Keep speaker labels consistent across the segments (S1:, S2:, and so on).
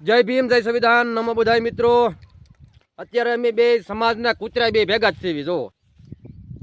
S1: જય ભીમ, જય સંવિધાન, નમો બધાય મિત્રો. અત્યારે અમે બે સમાજના કૂતરા બે ભેગા જ છીએ જો.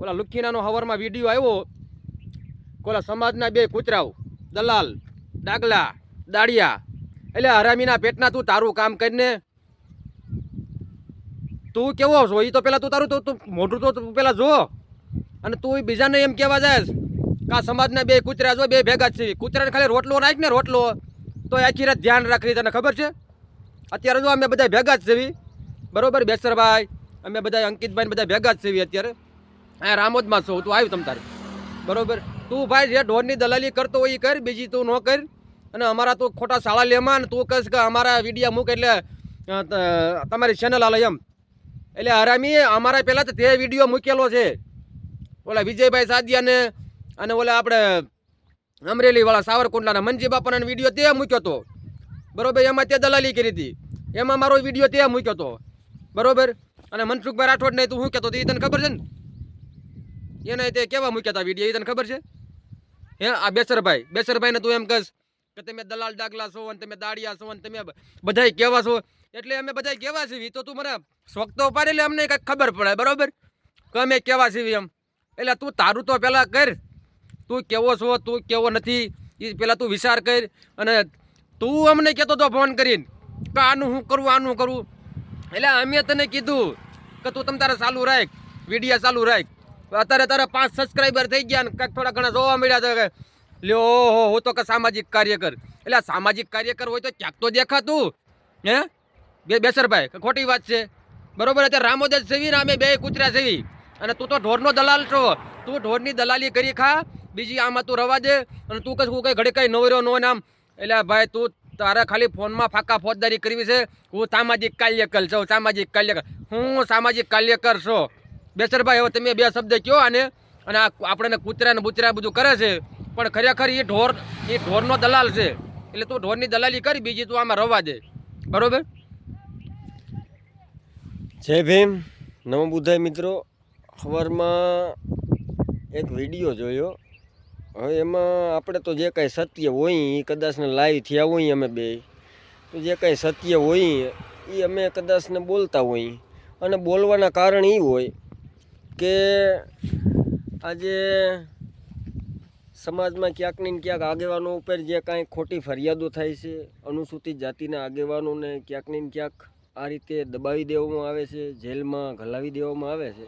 S1: ઓલા લુખીનાનો હવારમાં વીડિયો આવ્યો. ઓલા સમાજના બે કૂતરાઓ, દલાલ, ડાગલા, દાડિયા. એટલે હરામીના પેટના તું તારું કામ કરીને, તું કેવો છો? એ તો પેલા તું તારું તો તું મોઢું તો તું પેલા જો અને તું બીજાને એમ કહેવા જાય કા સમાજના બે કૂતરા જો બે ભેગા જ છે કૂતરાને ખાલી રોટલો નાખ ને રોટલો. તો આખી રાત ધ્યાન રાખવી તને ખબર છે? અત્યારે જો અમે બધા ભેગા જ સેવી બરોબર, બેસરભાઈ, અમે બધા અંકિતભાઈ બધા ભેગા જ સેવી અત્યારે. અહીંયા રામોદમાં છો, તું આવ્યું તમ તારે. બરોબર? તું ભાઈ જે ઢોરની દલાલી કરતો હોય એ કર, બીજી તું ન કર. અને અમારા તું ખોટા શાળા લેમાં ને તું કહીશ કે અમારા વીડિયો મૂક એટલે તમારી ચેનલ આલે એમ. એટલે હરામી, અમારા પહેલાં તો તે વીડિયો મૂકેલો છે. ઓલા વિજયભાઈ સાદિયાને અને ઓલા આપણે અમરેલીવાળા સાવરકુંડલાના મંજી બાપાના વીડિયો તે મૂક્યો હતો બરોબર, એમાં તે દલાલી કરી હતી. એમાં મારો વીડિયો તે મૂક્યો હતો બરોબર? અને મનસુખભાઈ રાઠોડને તું શું કહેતો હતો એ તને ખબર છે ને? એને તે કેવા મૂક્યા હતા વીડિયો એ તને ખબર છે? હે, આ બેસરભાઈ, બેસરભાઈને તું એમ કહીશ કે તમે દલાલ ડાગલા છો અને તમે દાડિયા છો અને તમે બધાય કેવા છો? એટલે અમે બધાય કેવા છીએ? તો તું મને શોખ તો પાડે એટલે અમને કંઈક ખબર પડે, બરોબર? કે અમે કેવા છીએ એમ? એટલે તું તારું તો પહેલાં કર. તું કેવો છો, તું કેવો નથી એ પહેલાં તું વિચાર કર અને તું અમને કહેતો તો ફોન કરીને કે આનું હું કરું, આનું કરું. એટલે અમે તને કીધું કે તું તમ તારે ચાલુ રાખ, વિડીયા ચાલુ રાખ. અત્યારે તારે પાંચ સબસ્ક્રાઈબર થઈ ગયા ને કંઈક થોડા ઘણા જોવા મળ્યા છે લ્યો, ઓહો, હું તો કે સામાજિક કાર્યકર. એટલે સામાજિક કાર્યકર હોય તો ક્યાંક તો દેખાતું, હે? બે બેસરભાઈ ખોટી વાત છે. બરોબર, અત્યારે રામોદ જ સેવી ને અમે બે કૂતરા સેવી અને તું તો ઢોરનો દલાલ છો. તું ઢોરની દલાલી કરી ખા બીજી આમાં તું રવા દે અને તું કશું કઈ ઘડે કઈ નવરો નો નામ એટલે ભાઈ તું તારે ખાલી ફોનમાં ફાકા ફોજદારી કરવી છે. હું સામાજિક કાર્યકર છું, સામાજિક કાર્યકર. હું સામાજિક કાર્યકર છો. બેસરભાઈ હવે તમે બે શબ્દ કયો અને અને આપણને કૂતરા ને બુતરા બધું કરે છે. પણ ખરેખર એ ઢોર એ ઢોરનો દલાલ છે. એટલે તું ઢોરની દલાલી કરી, બીજી તું આમાં રવા દે. બરોબર?
S2: જય ભીમ. નમો બુદ્ધાય મિત્રો. ખબરમાં એક વીડિયો જોયો. હવે એમાં આપણે તો જે કાંઈ સત્ય હોય એ કદાચને લાઈવ થયા હોય અમે બે. તો જે કાંઈ સત્ય હોય એ અમે કદાચને બોલતા હોય. અને બોલવાના કારણ એ હોય કે આજે સમાજમાં ક્યાંક ને ક્યાંક આગેવાનો ઉપર જે કાંઈ ખોટી ફરિયાદો થાય છે, અનુસૂચિત જાતિના આગેવાનોને ક્યાંક ને ક્યાંક આ રીતે દબાવી દેવામાં આવે છે, જેલમાં ઘલાવી દેવામાં આવે છે.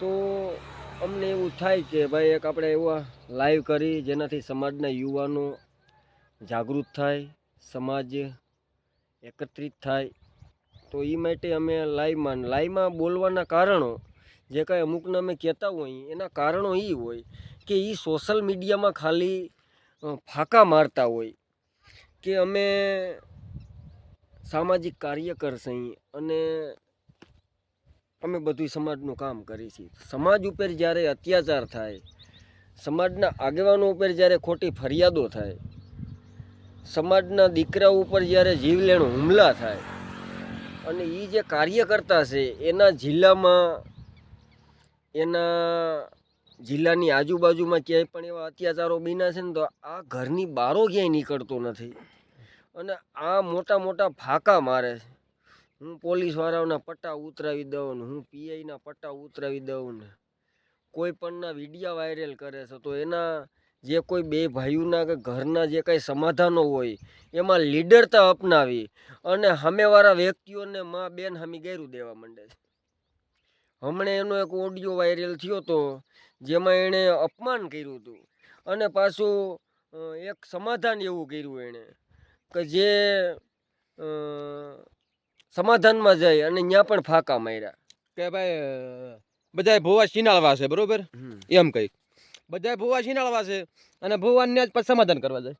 S2: તો અમને એવું થાય કે ભાઈ એક આપણે એવા લાઈવ કરી જેનાથી સમાજના યુવાનો જાગૃત થાય, સમાજ એકત્રિત થાય. તો એ માટે અમે લાઈવમાં લાઈવમાં બોલવાના કારણો જે કાંઈ અમુકને અમે કહેતા હોઈએ એના કારણો એ હોય કે એ સોશિયલ મીડિયામાં ખાલી ફાંકા મારતા હોય કે અમે સામાજિક કાર્યકર છીએ અને અમે બધું સમાજનું કામ કરીએ છીએ. સમાજ ઉપર જ્યારે અત્યાચાર થાય, સમાજના આગેવાનો ઉપર જ્યારે ખોટી ફરિયાદો થાય, સમાજના દીકરા ઉપર જ્યારે જીવલેણ હુમલા થાય, અને એ જે કાર્યકર્તા છે, એના જિલ્લામાં, એના જિલ્લાની આજુબાજુમાં ક્યાંય પણ એવા અત્યાચારો બીના છે ને, તો આ ઘરની બારો ક્યાંય નીકળતો નથી. અને આ મોટા મોટા ફાંકા મારે છે. હું પોલીસવાળાઓના પટ્ટા ઉતરાવી દઉં હું પીઆઈના પટ્ટા ઉતરાવી દઉં ને કોઈ પણના વિડીયા વાયરલ કરે છે, તો એના જે કોઈ બે ભાઈઓના કે ઘરના જે કાંઈ સમાધાનો હોય, એમાં લીડરતા અપનાવી અને સામેવાળા વ્યક્તિઓને માં બેન હામી ગેરું દેવા માંડે છે. હમણાં એનો એક ઓડિયો વાયરલ થયો તો, જેમાં એણે અપમાન કર્યું હતું અને પાછું એક સમાધાન એવું કર્યું એણે કે જે સમાધાનમાં જઈ અને ત્યાં પણ ફાંકા માર્યા.
S1: કે ભાઈ બધા ભુવા છીનાળવા છે બરોબર? એમ કઈ બધા ભુવા છીનાળવા છે અને ભૂવાને જ પછી સમાધાન કરવા જાય.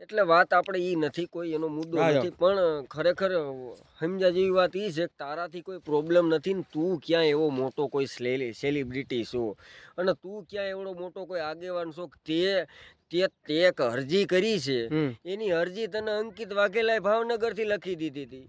S2: એટલે વાત આપણે એ નથી કોઈ એનો મુદ્દો નથી પણ ખરેખર સમજા જેવી વાત એ છે કે તારાથી કોઈ પ્રોબ્લેમ નથી ને તું ક્યાં એવો મોટો કોઈ સેલિબ્રિટી છો? અને તું ક્યાં એવડો મોટો કોઈ આગેવાન છો તે તે તે એક અરજી કરી છે એની અરજી તને અંકિત વાઘેલાએ ભાવનગરથી લખી દીધી હતી.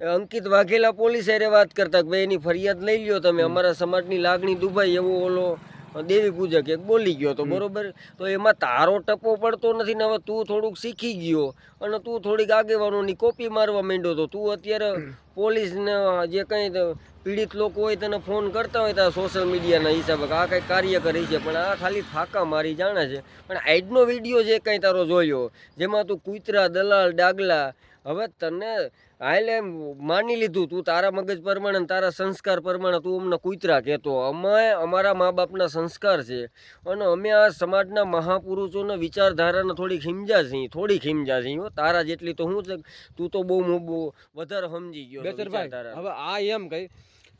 S2: અંકિત વાઘેલા પોલીસ હારે વાત કરતા કે ભાઈ એની ફરિયાદ લઈ લ્યો તમે. અમારા સમાજની લાગણી દુભાઈ એવો ઓલો દેવી પૂજક એક બોલી ગયો તો બરોબર? તો એમાં તારો ટપો પડતો નથી ને હવે તું થોડુંક શીખી ગયો અને તું થોડીક આગેવાનોની કોપી મારવા માંડ્યો તો તું અત્યારે પોલીસને જે કંઈ પીડિત લોકો હોય તેને ફોન કરતા હોય તો સોશિયલ મીડિયાના હિસાબે આ કંઈ કાર્ય કરી છે પણ આ ખાલી ફાંકા મારી જાણે છે. પણ આજનો વીડિયો જે કંઈ તારો જોયો જેમાં તું કૂતરા દલાલ ડાગલા હવે તને હાલે માની લીધું તું તારા મગજ પ્રમાણે તારા સંસ્કાર પ્રમાણે તું અમને કૂતરા કહેતો. અમે અમારા મા બાપના સંસ્કાર છે અને અમે આ સમાજના મહાપુરુષોના વિચારધારાને થોડી ખીમજા છીએ થોડી ખીમજા છીએ હો. તારા જેટલી તો હું છે તું તો બહુ વધારે સમજી ગયો
S1: હવે આ એમ કઈ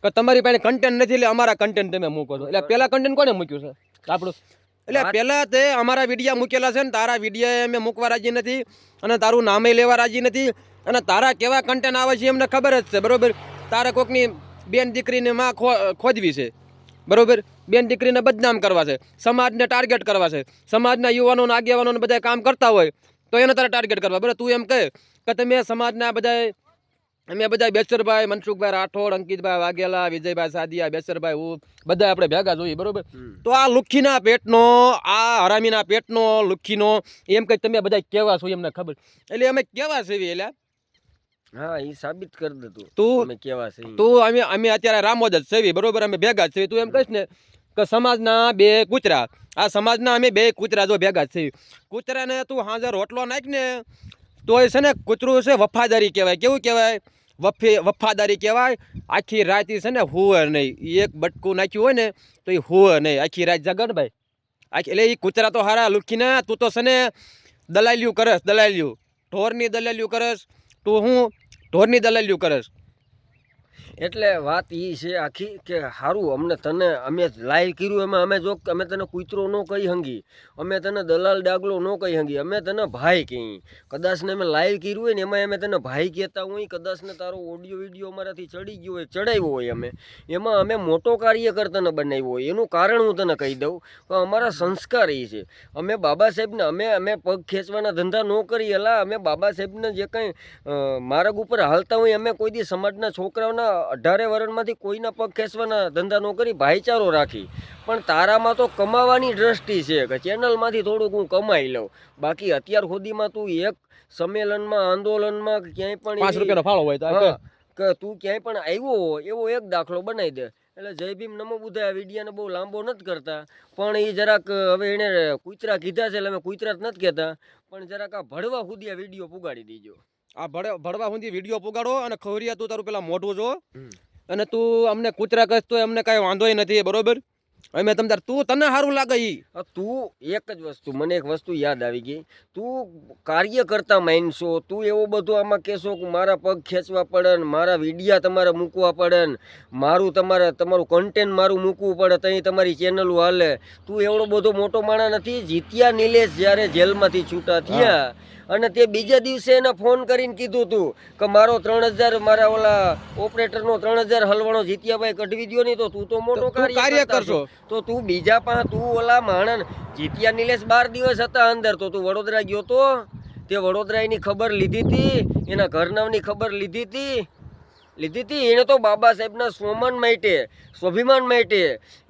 S1: કે તમારી પાસે કન્ટેન્ટ નથી એટલે અમારા કન્ટેન્ટ તમે મૂકો છો. એટલે પેલા કન્ટેન્ટ કોને મૂક્યું છે? આપણું એટલે પહેલાં તે અમારા વિડીયા મૂકેલા છે ને તારા વિડીયા અમે મૂકવા રાજી નથી અને તારું નામે લેવા રાજી નથી અને તારા કેવા કન્ટેન્ટ આવે છે એમને ખબર જ છે બરાબર? તારા કોકની બેન દીકરીને માં ખો- ખોદવી છે બરાબર? બેન દીકરીને બદનામ કરવા છે સમાજને ટાર્ગેટ કરવા છે સમાજના યુવાનોને આગેવાનોને બધા કામ કરતા હોય તો એને તારે ટાર્ગેટ કરવા. બરાબર? તું એમ કહે કે તમે સમાજના બધા અમે બધા બેસરભાઈ મનસુખભાઈ રાઠોડ અંકિતભાઈ વાઘેલા વિજયભાઈ સાદિયા બેસરભાઈ હું બધા આપણે ભેગા જોઈએ બરોબર. તો આ લુખીના પેટનો આ હરામીના પેટનો લુખીનો એમ કઈ તમે બધા કેવા છો એમને ખબર? એટલે અમે કેવા છે એટલે
S2: હા એ સાબિત કરી દે તું. અમે કેવા છે
S1: તું અમે અમે અત્યારે રામોદ જ સેવી બરોબર? અમે ભેગા જ છે તું એમ કહીશ ને કે સમાજના બે કૂતરા આ સમાજના અમે બે કૂતરા જો ભેગા જ છે કૂતરાને તું હાજર રોટલો નાખ ને તો એ છે ને કૂતરું છે વફાદારી કહેવાય. કેવું કહેવાય? વફે વફાદારી કહેવાય. આખી રાત છે ને હુવે નહીં. એક બટકું નાખ્યું હોય ને, તો એ હુવે નહીં. આખી રાત જાગે ભાઈ. આખી એટલે એ કૂતરા તો હારા, લુખીને. તું તો છે ને દલાલ્યું કરસ દલાલ્યું ઢોરની દલાલિયું કરસ, તું હું ઢોરની દલાલિયું કરસ.
S2: એટલે વાત એ છે આખી કે સારું અમને તને, અમે લાઈવ કર્યું, એમાં અમે જો અમે તને કૂતરો ન કહી હંગી. અમે તને દલાલ ડાગલો ન કહી હંગી. અમે તને ભાઈ કહી કદાચને અમે લાઈવ કર્યું હોય ને એમાં અમે તને ભાઈ કહેતા હોય, કદાચને તારો ઓડિયો વીડિયો અમારાથી ચડી ગયો હોય, ચડાવ્યો હોય અમે. એમાં અમે મોટો કાર્યકર તને બનાવ્યો હોય. એનું કારણ હું તને કહી દઉં કે અમારા સંસ્કાર એ છે. અમે બાબા સાહેબને, અમે અમે પગ ખેંચવાના ધંધા ન કરી એલા અમે બાબા સાહેબને જે કંઈ માર્ગ ઉપર હાલતા હોય, અમે કોઈ દી સમાજના છોકરાઓના અઢારે વર્ષમાંથી કોઈના પગ ખેંચવાના ધંધા ન કરી ભાઈચારો રાખી. પણ તારામાં તો કમાવાની દ્રષ્ટિ છે કે ચેનલમાંથી થોડુંક હું કમાઈ લઉં. બાકી અત્યાર સુધીમાં તું એક સંમેલનમાં આંદોલનમાં ક્યાંય પણ
S1: પાંચ રૂપિયાનો ફાળો હોય
S2: કે તું ક્યાંય પણ આવ્યો હો એવો એક દાખલો બનાવી દે. એટલે જય ભીમ નમો બુધાય વિડિયાને વિડીયાને બહુ લાંબો નથી કરતા. પણ એ જરાક હવે એને કૂતરા કીધા છે એટલે અમે કૂતરા જ નથી કહેતા. પણ જરાક આ ભળવા સુધી આ વીડિયો પુગાડી દેજો.
S1: આ ભડ ભડવા સુધી વીડિયો પોગાડો અને ખવરિયા તું તારું પેલા મોઢું જો. અને તું અમને કૂતરા કશ તો અમને કાંઈ વાંધોય નથી બરોબર? અમે તમ તાર તું તને સારું લાગે ઈ.
S2: તું એક જ વસ્તુ મને એક વસ્તુ યાદ આવી ગઈ. તું કાર્ય કરતા માનશો તું એવો બધો આમાં કહેશો કે મારા પગ ખેંચવા પડે ને મારા વિડીયા તમારે મૂકવા પડે ને મારું તમારે તમારું કન્ટેન્ટ મારું મૂકવું પડે ત્યાં તમારી ચેનલો હાલે. તું એવડો બધો મોટો માણા નથી જીત્યા નિલેશ જ્યારે જેલમાંથી છૂટા થયા. અને તે બીજા દિવસે એને ફોન કરીને કીધું તું કે મારો ત્રણ હજાર મારા ઓલા ઓપરેટરનો ત્રણ હજાર હલવાણો જીત્યાભાઈ કઢવી દ્યો નહીં તો તું તો મોટો
S1: કાર્ય કરશો.
S2: તો તું બીજા પણ તું ઓલા માણસ જીત્યા નિલેશ બાર દિવસ હતા અંદર. તો તું વડોદરા ગયો તો? તે વડોદરા એની ખબર લીધી હતી એના ઘરનામની ખબર લીધી હતી લીધી હતી એણે તો બાબા સાહેબના સ્વમાન માટે સ્વાભિમાન માટે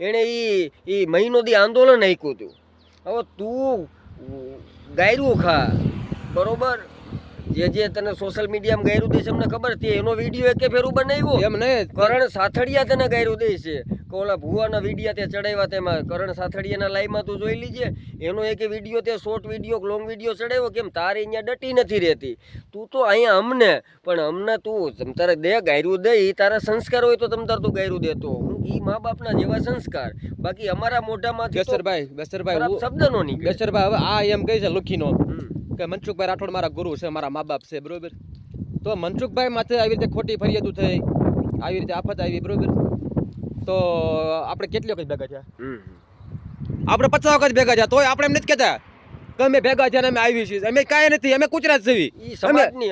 S2: એણે એ એ મહિનો દી આંદોલન આંક્યું હતું. હવે તું ગાયરું ખા. બરોબર? જે જે તને સોશિયલ મીડિયામાં ગાયરું દે છે અમને ખબર છે. એનો વીડિયો એકે ફેરું બનાવ્યો?
S1: એમ નહીં.
S2: કરણ સાથળિયા તને ગાયરું દે છે કે ઓલા ભુવાના વિડીયા તે ચડાવ્યા તેમાં કરણ સાથળિયાના લાઈવમાં તું જોઈ લીજે. એનો એક વીડિયો તે શોર્ટ વીડિયો લોંગ વીડિયો ચડાવ્યો. કેમ? તારે અહીંયા ડટી નથી રહેતી. તું તો અહીંયા અમને પણ અમને તું તારે દે ગાયરું દે એ તારા સંસ્કાર હોય તો તમ તાર તું ગાયરું દેતો. હું એ મા બાપના જેવા સંસ્કાર. બાકી અમારા મોઢામાંથી
S1: બેસરભાઈ બેસરભાઈ
S2: શબ્દ નો નીકળે.
S1: બેસરભાઈ હવે આ એમ કહે છે લુખીનો. કે મનસુખભાઈ રાઠોડ મારા ગુરુ છે મારા મા બાપ છે બરોબર? તો મનસુખભાઈ માથે આવી રીતે ખોટી ફરિયાદો થઈ આવી રીતે આફત આવી બરોબર? તો આપણે કેટલી વખત ભેગા થયા?
S2: હમ.
S1: આપણે પચાસ વખત ભેગા થયા તોય આપણે એમ નથી કહેતા કે અમે ભેગા થયા અમે આવી છીએ. અમે કાંઈ નથી અમે કુતરા
S2: જેવી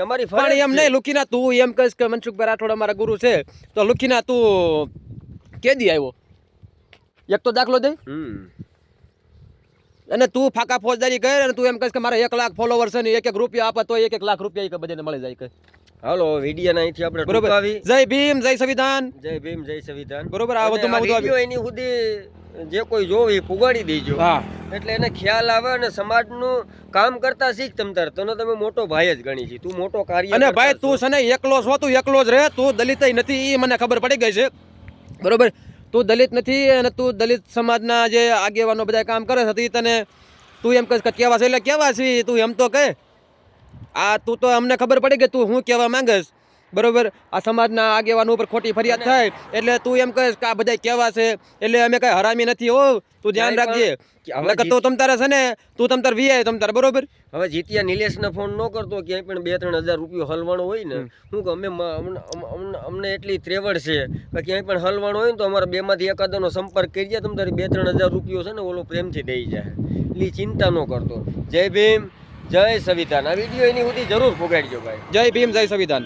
S2: અમારી
S1: પણ એમ નહીં લુકીના તું એમ કહીશ કે મનસુખભાઈ રાઠોડ અમારા ગુરુ છે તો લુકીના તું કેદી આવ્યો? એક તો દાખલો દે. અને તું ફાકા ફોજદારી કર અને તું એમ કહીશ કે મારે એક લાખ ફોલોવર છે ને એક એક રૂપિયા આપે તો એક એક લાખ રૂપિયા કે બધાને મળી જાય કે.
S2: હાલો વીડિયો અહીંથી આપણે
S1: બરોબર. જય ભીમ જય સંવિધાન.
S2: જય ભીમ જય સંવિધાન.
S1: બરોબર આ બધું
S2: વીડિયો એની સુધી જે કોઈ જોવે પુગાડી દેજો.
S1: હા.
S2: એટલે એને ખ્યાલ આવે અને સમાજનું કામ કરતા શીખ તમ તાર. તને તમે મોટો ભાઈ જ ગણી છે. તું મોટો કાર્ય
S1: અને ભાઈ. તું છે. ને એકલો છો તું એકલો જ રહે તું દલિત નથી એ મને ખબર પડી ગઈ છે. બરોબર? તું દલિત નથી અને તું દલિત સમાજના જે આગેવાનો બધા કામ કરે છે તને તું એમ કહે કેવા છે એટલે કેવા છે તું એમ તો કહે. આ તું તો અમને ખબર પડી કે તું હું કહેવા માંગસ બરોબર? આ સમાજના આગેવાનો ઉપર ખોટી ફરિયાદ થાય એટલે તું એમ કહે કે આ બધા કેવા છે એટલે અમે કઈ હરામી નથી હો તું ધ્યાન રાખજે.
S2: હવે
S1: તો તમ તારે છે ને તું તમ તાર વીઆઈ તમ તારે બરોબર?
S2: હવે જીતિયા નિલેશને ફોન ન કરતો ક્યાંય પણ બે ત્રણ હજાર રૂપિયો હલવાનો હોય ને હું કે અમે અમને- અમ- અમને- અમને એટલી ત્રેવડ છે કે ક્યાંય પણ હલવાનો હોય ને તો અમારા બેમાંથી એકાદોનો સંપર્ક કરી જાય તમ તારી બે ત્રણ હજાર રૂપિયો છે ને ઓલો પ્રેમથી દઈ જાય. એટલી ચિંતા ન કરતો. જય ભીમ જય સંવિધાન આ વીડિયો એની સુધી જરૂર પોગાડજો ભાઈ.
S1: જય ભીમ જય સંવિધાન